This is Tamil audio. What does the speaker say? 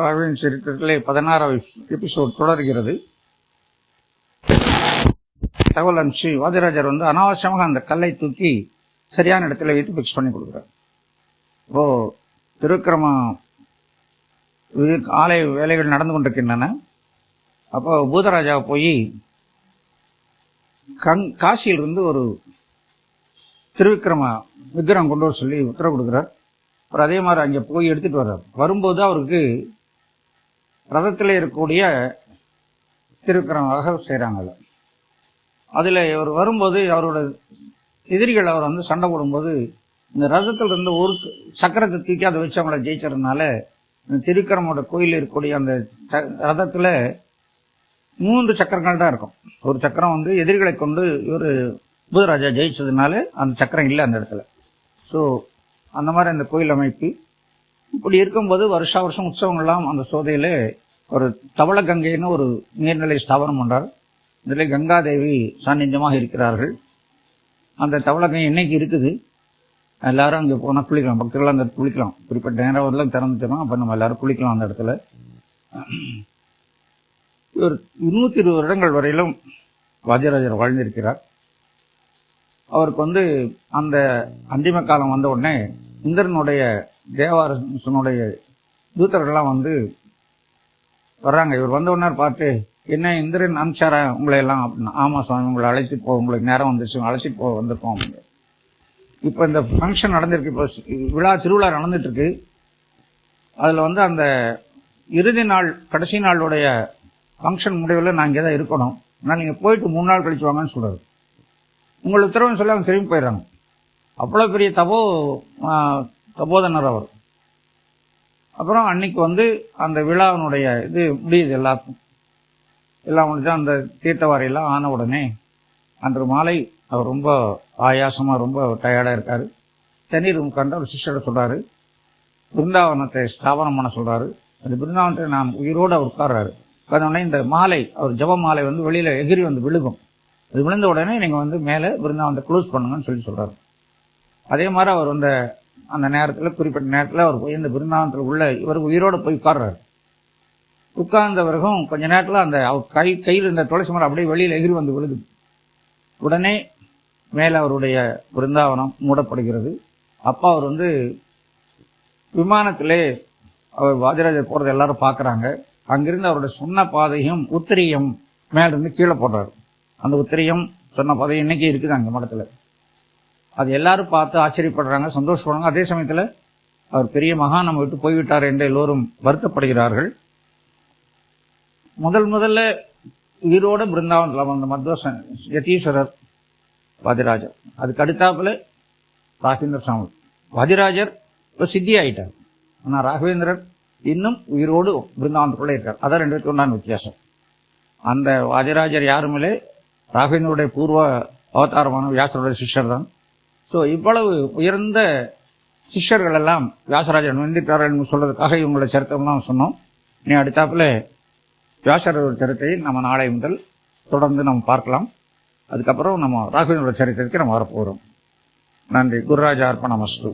ராவின் சரித்திரத்திலே பதினாறாவது எபிசோட் தொடர்கிறது. தகவல் அனுப்பிச்சு வாதிராஜர் வந்து அனாவசியமாக அந்த கல்லை தூக்கி சரியான இடத்துல வைத்து பிக்ஸ் பண்ணி கொடுக்குறார். இப்போ திருக்கிரம ஆலை வேலைகள் நடந்து கொண்டிருக்கின்றன. அப்போ பூதராஜா போய் கங் காசியிலிருந்து ஒரு திருவிக்கிரம விக்கிரம் கொண்டு வர சொல்லி உத்தரவு கொடுக்குறார். அப்புறம் அதே மாதிரி அங்கே போய் எடுத்துகிட்டு வர்றார். வரும்போது அவருக்கு ரதத்தில் இருக்கக்கூடிய திருவிக்கிரமாக செய்கிறாங்க அதில் இவர் வரும்போது அவரோட எதிரிகள் அவர் வந்து சண்டை போடும்போது இந்த ரதத்தில் இருந்த ஒரு சக்கரத்தை தூக்கி அதை வச்சு அவங்கள ஜெயிச்சதுனால இந்த திருக்கரமோட கோயில் இருக்கக்கூடிய அந்த ச- மூன்று சக்கரங்கள் தான் இருக்கும். ஒரு சக்கரம் வந்து எதிரிகளை கொண்டு இவர் புதராஜா ஜெயிச்சதுனால அந்த சக்கரம் இல்லை அந்த இடத்துல. ஸோ அந்த மாதிரி அந்த கோயில் அமைப்பு. இப்படி இருக்கும்போது வருஷா வருஷம் உற்சவங்கள்லாம் அந்த சோதையில் ஒரு தவளகங்கைன்னு ஒரு நீர்நிலை ஸ்தாபனம் பண்ணுறார் இதில் கங்காதேவி சாநித்தியமாக இருக்கிறார்கள். அந்த தவளகங்கை இன்னைக்கு இருக்குது? எல்லாரும் அங்கே போனால் குளிக்கலாம். பக்தர்கள் அந்த இடத்துல குளிக்கலாம். குறிப்பிட்ட நேரம் வரலாம் திறந்துட்டோம் அப்போ நம்ம எல்லாரும் குளிக்கலாம் அந்த இடத்துல. ஒரு நூற்றி இருபது வருடங்கள் வரையிலும் வாத்தியராஜர் வாழ்ந்திருக்கிறார். அவருக்கு வந்து அந்த அந்திம காலம் வந்த உடனே இந்திரனுடைய தேவாரசனுடைய தூதர்கள்லாம் வந்து வர்றாங்க. இவர் வந்த உடனே பார்த்து என்ன இந்திரன் அனுப்பிச்சாரா உங்களை எல்லாம் அப்படின்னா. ஆமாம் சுவாமி உங்களை அழைச்சி போ உங்களுக்கு நேரம் வந்துச்சு அழைச்சிட்டு போக வந்திருக்கோம். அப்படின்னு இப்போ இந்த ஃபங்க்ஷன் நடந்திருக்கு. இப்போ விழா திருவிழா நடந்துட்டுருக்கு. அதில் வந்து அந்த இறுதி நாள் கடைசி நாளுடைய ஃபங்க்ஷன் முடிவில் நான் இங்கே தான் இருக்கணும். அதனால் நீங்கள் போயிட்டு மூணு நாள் கழிச்சு வாங்கன்னு சொல்றாரு. உங்களை உத்தரவுன்னு சொல்லி அவங்க திரும்பி போயிடுறாங்க. அவ்வளோ பெரிய தபோ தபோதனர் அவர். அப்புறம் அன்னைக்கு வந்து அந்த விழாவினுடைய இது முடியுது எல்லாருக்கும். எல்லாம் முடிஞ்சு அந்த தீர்த்தவாரியெல்லாம் ஆன உடனே அன்று மாலை அவர் ரொம்ப ஆயாசமாக ரொம்ப டயர்டாக இருக்கார். தண்ணீர் உட்கார்ந்து அவர் சிஷ்யரை சொல்கிறாரு பிருந்தாவனத்தை ஸ்தாபனம் பண்ண சொல்கிறாரு அந்த பிருந்தாவனத்தை நாம் உயிரோடு அவர் உட்கார்றாரு. உட்கார்ந்த இந்த மாலை அவர் ஜப மாலை வந்து வெளியில் எகிரி வந்து விழுகும். அது விழுந்த உடனே நீங்கள் வந்து மேலே பிருந்தாவனத்தை க்ளோஸ் பண்ணுங்கன்னு சொல்லி சொல்கிறாரு அதே மாதிரி அவர் அந்த அந்த நேரத்தில் குறிப்பிட்ட நேரத்தில் அவர் போய் இந்த பிருந்தாவனத்தில் உள்ள இவர் உயிரோடு போய் உட்கார்றாரு. உட்கார்ந்த பிறகும் கொஞ்ச நேரத்தில் அந்த அவர் கை கையில் இருந்த துளசி மரம் அப்படியே வெளியில் எகிரி வந்து விழுது. உடனே மேலே அவருடைய பிருந்தாவனம் மூடப்படுகிறது. அப்பா அவர் வந்து விமானத்திலே அவர் வாஜராஜர் போகிறது எல்லாரும் பார்க்குறாங்க அங்கிருந்து அவருடைய சொன்ன பாதையும் உத்திரியம் மேலிருந்து கீழே போடுறாரு. அந்த உத்திரியம் சொன்ன பாதை இன்னைக்கு இருக்குது அங்கே மடத்தில்? அது எல்லாரும் பார்த்து ஆச்சரியப்படுறாங்க சந்தோஷப்படுறாங்க. அதே சமயத்தில் அவர் பெரிய மகா நம்ம விட்டு போய்விட்டார் என்று எல்லோரும் வருத்தப்படுகிறார்கள். முதல் முதல்ல உயிரோட பிருந்தாவனத்தில் வந்த மத்வசன் யதீஸ்வரர் வாதிராஜர். அதுக்கு அடுத்தாப்புல ராகவேந்திர சுவாமி வாதிராஜர் இப்போ சித்தி ஆயிட்டார் ஆனால் ராகவேந்திரர் இன்னும் உயிரோடு பிருந்தாவனத்துக்குள்ளே இருக்கார். அதான் ரெண்டு ஒன்றான வித்தியாசம். அந்த வாதிராஜர் யாருமில்லை ராகவேந்தருடைய பூர்வ அவதாரமான வியாசருடைய சிஷ்யர் தான் ஸோ இவ்வளவு உயர்ந்த சிஷ்யர்கள் எல்லாம் வியாசராஜன் வெந்திட்டார்கள் சொல்றதுக்காக இவங்களோட சரித்திரம்லாம் சொன்னோம். நீ அடுத்தாப்புல வியாசரோட சரித்திரை நம்ம நாளை முதல் தொடர்ந்து நம்ம பார்க்கலாம். அதுக்கப்புறம் நம்ம ராகுவனோட சரித்திரத்துக்கு நம்ம வரப்போகிறோம் நன்றி. குருராஜா அர்ப்பணமஸ்து